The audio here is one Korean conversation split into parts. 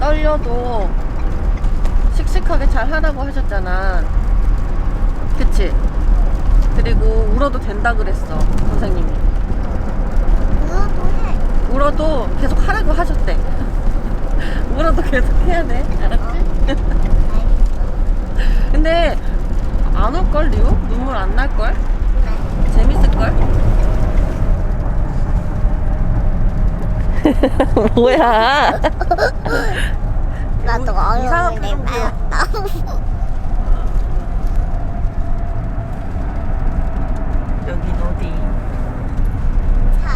떨려도 씩씩하게 잘 하라고 하셨잖아. 그치? 그리고 울어도 된다 그랬어, 선생님이. 그것도 해. 울어도 계속 하라고 하셨대. 울어도 계속 해야 돼. 알았지? 근데 안 올걸, 리우? 눈물 안 날걸? 재밌을걸? 뭐야? 나도 이상한 어려운데 표정 지어. 말았다. 여긴 어디? 아,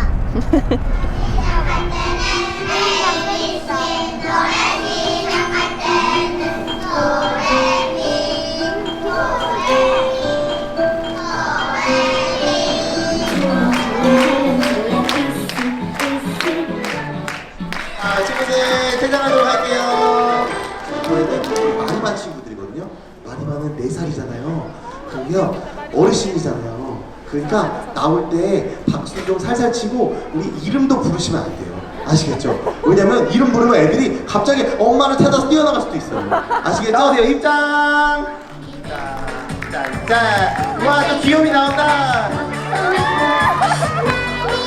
반 친구들이거든요. 많이 반은 4살이잖아요. 그러면 어르신이잖아요. 그러니까 나올 때 박수 좀 살살 치고 우리 이름도 부르시면 안 돼요. 아시겠죠? 왜냐면 이름 부르면 애들이 갑자기 엄마를 찾아서 뛰어나갈 수도 있어요. 아시겠죠? 나오세요. 입장! 자, 자, 자. 와, 또 귀요미 나온다.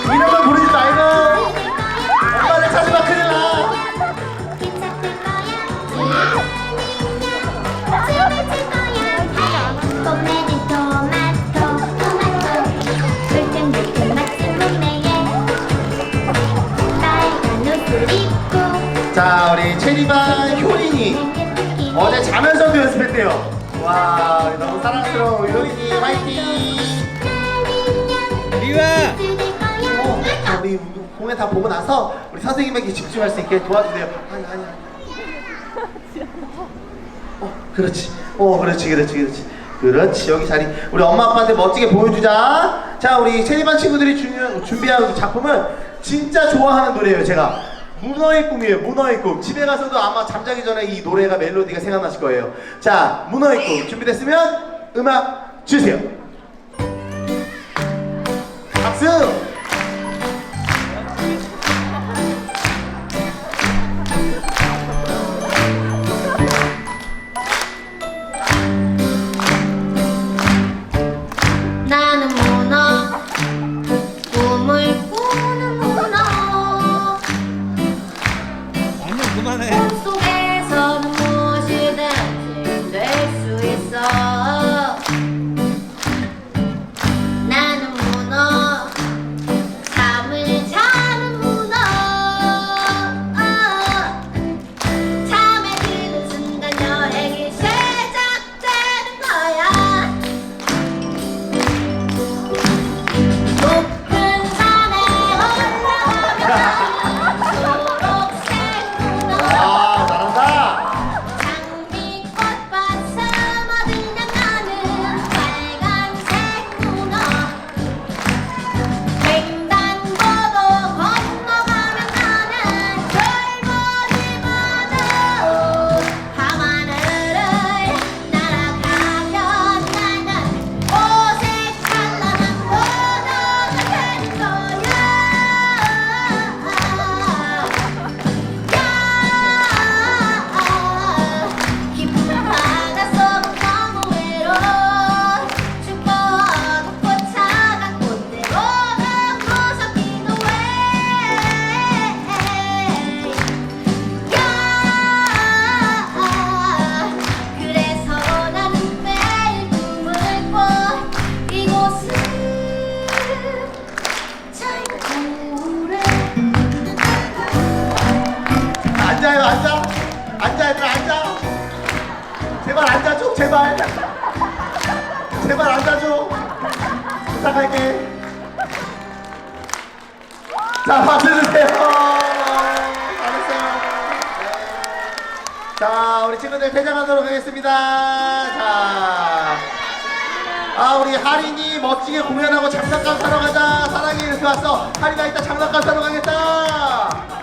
이름을 부르지 말고 자, 우리 체리반 효린이 어제 자면서도 연습했대요. 와, 우리 너무 사랑스러운 효린이 화이팅! 리와 어, 자, 우리 공연 다 보고 나서 우리 선생님에게 집중할 수 있게 도와주세요. 아니, 아니, 아니. 어, 그렇지. 어, 그렇지, 그렇지, 그렇지. 그렇지, 여기 자리. 우리 엄마 아빠한테 멋지게 보여주자. 자, 우리 체리반 친구들이 주, 준비한 작품은 진짜 좋아하는 노래예요, 제가. 문어의 꿈이에요, 문어의 꿈. 집에 가서도 아마 잠자기 전에 이 노래가 멜로디가 생각나실 거예요. 자, 문어의 꿈. 준비됐으면 음악 주세요. 박수! 告诉我。 앉아, 얘들아, 앉아. 제발 앉아줘, 제발. 제발 앉아줘. 부탁할게. 자, 박수 주세요. 잘했어요. 네. 자, 우리 친구들 퇴장하도록 하겠습니다. 자. 아, 우리 하린이 멋지게 공연하고 장난감 사러 가자. 사랑이 이렇게 왔어. 하린아, 이따 장난감 사러 가겠다.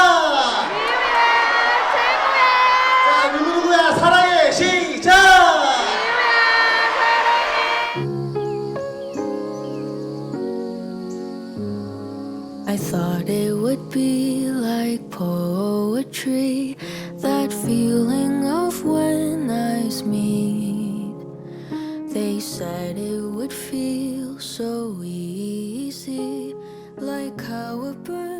I thought it would be like poetry, that feeling of when eyes meet. They said it would feel so easy, like how a bird.